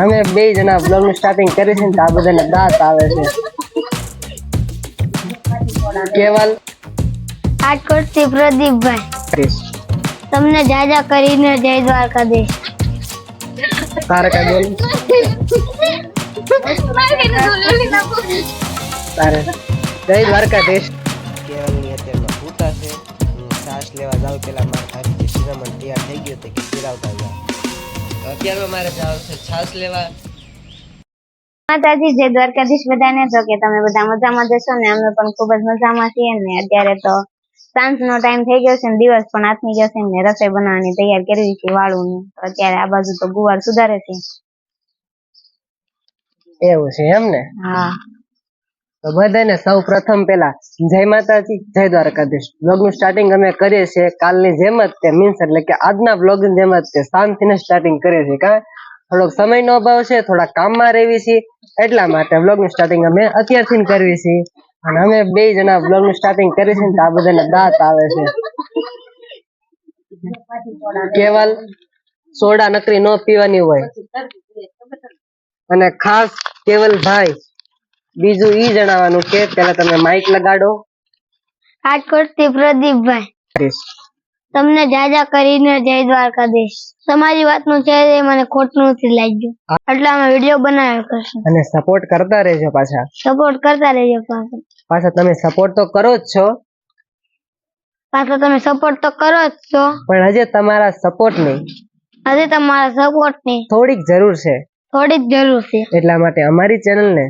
અમે બે જણા બ્લોગનું સ્ટાર્ટિંગ કરી છે ને તો આ બધાને દાંત આવે છે. કેવલ? રાજકોટથી પ્રદીપભાઈ. તમને જાજા કરીને જય દ્વારકાધીશ. તારે કઈ બોલ? તારે. જય કેવલની અત્યારમાં ભૂતા છે. શ્વાસ લેવા જાવ પેલા મારા ભાઈ જે શિરામણ તૈયાર થઈ ગયો તે કે શિરાવતા જાવ અત્યારમાં મારે જવાનું છે છાસ લેવા માતાજી જય દ્વારકાધીશ બધાને તો કે તમે બધા મજામાં જશો ને અમે પણ ખૂબ જ મજામાં છીએ ને અત્યારે તો સાંજનો ટાઈમ થઈ ગયો છે ને દિવસ પણ આથમી ગયો છે ને રસોઈ બનાવવાની તૈયાર કરવી છે વાળું ને તો અત્યારે આ બાજુ તો ગુવાર સુધારે છે. એવું છે એમ ને? હા. તો બધાને સૌ પ્રથમ પેલા જય માતાજી, જય દ્વારકાધીશ. બ્લોગનું સ્ટાર્ટિંગ અમે કરીએ છીએ કાલની જેમ જ તે મીન્સ એટલે કે આજના બ્લોગની જેમ જ તે શાંતિને સ્ટાર્ટિંગ કરીએ છીએ. કારણ થોડોક સમયનો અભાવ છે, થોડા કામમાં રહેવી છીએ એટલા માટે બ્લોગનું સ્ટાર્ટિંગ અમે અત્યારથી કરવી છીએ અને અમે બે જણા બ્લોગનું સ્ટાર્ટિંગ કરીએ છીએ ને આ બધાને દાંત આવે છે. કેવલ સોડા નકરી ન પીવાની હોય. અને ખાસ કેવલભાઈ બીજું ઈ જણાવવાનું કે પેલા તમે માઇક લગાડો. રાજકોટથી પ્રદીપભાઈ. તમને જાજા કરીને જય દ્વારકાધીશ. તમારી વાતનું છે એ મને ખોટું નથી લાગ્યું એટલે અમે વીડિયો બનાવ્યો કરશું. અને સપોર્ટ કરતા રહેજો પાછા. સપોર્ટ કરતા રહેજો પાછા. પાછા તમે સપોર્ટ તો કરો જ છો. પાછા તમે સપોર્ટ તો કરો જ છો. પણ હજે તમારા સપોર્ટ નહીં. હજે તમારા સપોર્ટ નહીં. થોડીક જરૂર છે. થોડીક જરૂર છે. એટલા માટે અમારી ચેનલ ને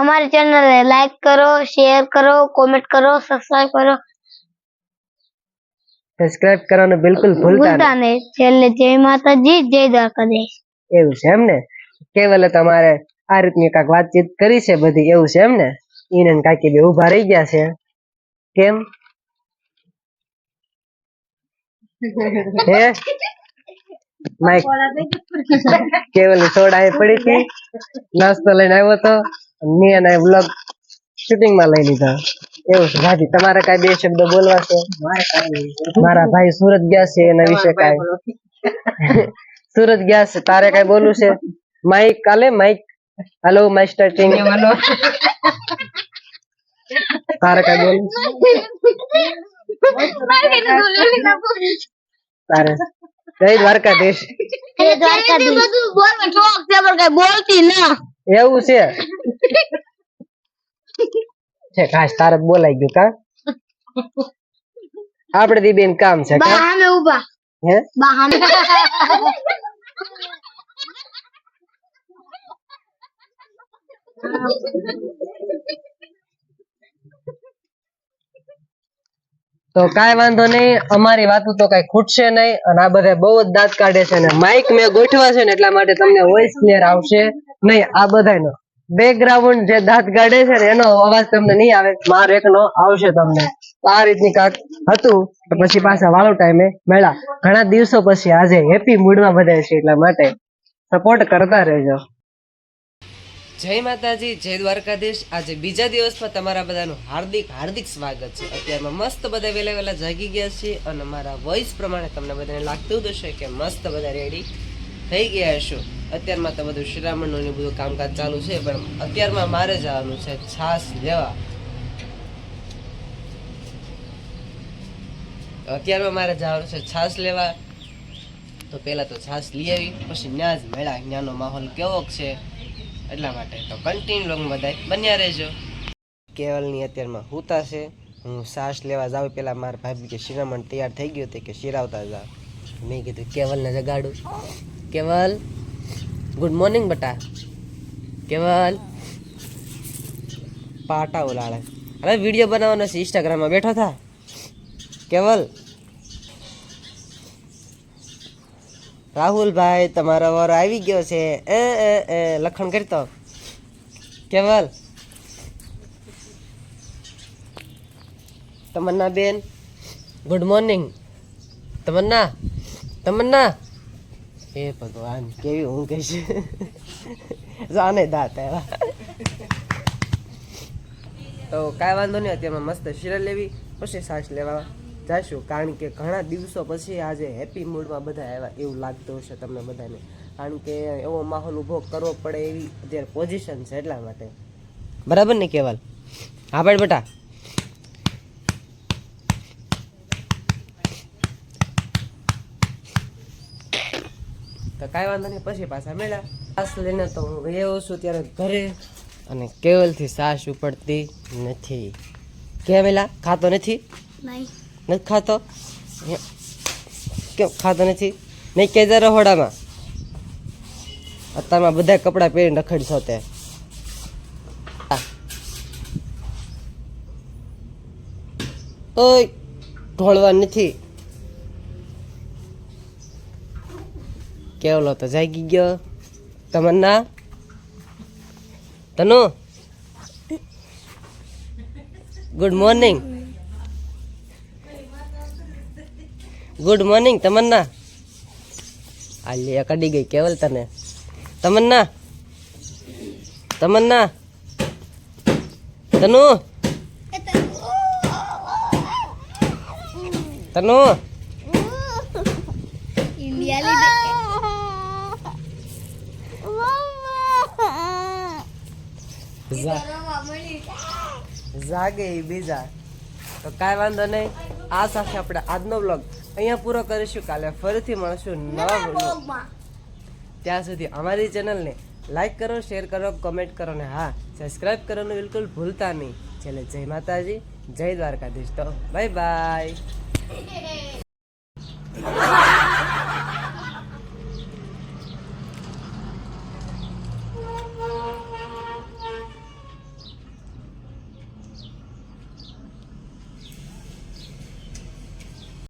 અમારી ચેનલ ને લાઈક કરો શેર કરો કોમેન્ટ કરો સબસ્ક્રાઇબ કરો. સબસ્ક્રાઇબ કરવાનું બિલકુલ ભૂલતા નહીં. છેલ્લે જય માતાજી જય દ્વારકાધીશ. એવું છે એમ ને? કેવલે તમારે આ રીતની કાંઈક વાતચીત કરી છે બધી એવું છે એમ ને? ઈને કાકી બે ઊભા રહી ગયા છે. કેમ? હે? માઈક. કેવલ સોડા એ પડી હતી. નાસ્તો લઈને આવ્યો તો. મેં અને વ્લોગ શૂટિંગમાં લઈ લીધા. એવું છે. ભાજી તમારે કઈ બે શબ્દ બોલવા છે? મારા ભાઈ સુરત ગયા છે એના વિશે કઈ. સુરત ગયા છે. તારે કઈ બોલવું છે? માઈક કાલે માઇક હેલો માય સ્ટાર્ટિંગ તારે કઈ બોલવું તારે. જય દ્વારકાધીશ. જય દ્વારકાધીશ. બોલતી ના. એવું છે. છે કાશ તારે બોલાઈ ગયું કા? આપડે દી બેન કામ છે બહાને ઊભા હે? બહાને. તો કાઈ વાંધો નહીં અમારી વાતો તો કઈ ખૂટશે નહીં અને આ બધા બહુ જ દાંત કાઢે છે અને માઇક મેં ગોઠવા છે ને એટલા માટે તમને વોઇસ ક્લિયર આવશે. નહીં આ બધાનો બેકગ્રાઉન્ડ જે દાંત ગાડે છે ને, એનો અવાજ તમને નહીં આવે. મારો એકનો આવશે તમને. આ રીતની કાંક હતું. પછી પાછા વાળો ટાઈમે મેળા ઘણા દિવસો પછી આજે હેપી મૂડમાં બધા છે એટલા માટે. સપોર્ટ કરતા રહેજો. જય માતાજી, જય દ્વારકાધીશ. આજે બીજા દિવસમાં તમારા બધાનું હાર્દિક હાર્દિક સ્વાગત છે. અત્યારમાં મસ્ત બધા વહેલા વહેલા જાગી ગયા છે અને મારા વોઇસ પ્રમાણે તમને બધાને લાગતું જ હશે કે મસ્ત બધા રેડી થઈ ગયા હશો. અત્યારમાં તો બધું શ્રામણનું ને બધું કામકાજ ચાલુ છે, પણ અત્યારમાં મારે જવાનું છે છાસ લેવા. અત્યારમાં મારે જવાનું છે છાસ લેવા. તો પહેલા તો છાસ લઈ આવી, પછી ન્યા જ મેળા ન્યાનો માહોલ કેવો છે, એટલા માટે તો કન્ટિન્યુ લોંગ બધાય બન્યા રહેજો. કેવલની અત્યારમાં હુતા છે. હું છાસ લેવા જાઉં પેલા મારા ભાભી કે શિરામણ તૈયાર થઈ ગયું તે કે શિરાવતા જા. મેં કીધું કેવલને જગાડું. કેવલ ગુડ મોર્નિંગ બટા કેવલ પાટા ઉલાળે હવે વીડિયો બનાવવાનો છે ઇન્સ્ટાગ્રામમાં બેઠો થા કેવલ રાહુલભાઈ તમારો વારો આવી ગયો છે એ એ એ લખણ કરતો કેવલ તમન્ના બેન ગુડ મોર્નિંગ તમન્ના તમન્ના એ ભગવાન, કેવી ઊંઘ કહીશ જાને દાંત આવ્યા. તો કાંઈ વાંધો નહીં, અત્યારમાં મસ્ત શીરા લેવી, પછી સાસ લેવા જાશું. કારણ કે ઘણા દિવસો પછી આજે હેપી મૂડમાં બધા આવ્યા. એવું લાગતું હશે તમને બધાને. કારણ કે એવો માહોલ ઊભો કરવો પડે એવી અત્યારે પોઝિશન છે એટલા માટે. બરાબર ને કેવાલ? હા, ભાઈ બેટા. તો કાંઈ વાંધો નહીં પછી પાછા મેળા સાસ લઈને તો હું ગયો છું ત્યારે ઘરે અને કેવલથી સાસ ઉપડતી નથી. કે મેલા ખાતો નથી? નથી ખાતો? કેમ ખાતો નથી? નહીં કે જા હોડામાં? અત્યારમાં બધા કપડાં પહેરીને રખડશો તે ઓય ઢોળવા નથી. કેવલો તો જાગી ગયો. Tamanna? Tanu? Good morning good morning Tamanna? આ લે, કડી ગઈ કેવલ તને. તમન્ના? તમન્ના? તનુ? તનુ? જા- જાગે એ બીજા. તો કાંઈ વાંધો નહીં. આ સાથે આપણે આજનો બ્લોગ અહીંયા પૂરો કરીશું. કાલે ફરીથી મળશું નવા બ્લોગ ત્યાં સુધી અમારી ચેનલને લાઈક કરો શેર કરો કમેન્ટ કરો ને હા સબસ્ક્રાઈબ કરવાનું બિલકુલ ભૂલતા નહીં. છેલ્લે જય માતાજી જય દ્વારકાધીશ. તો બાય બાય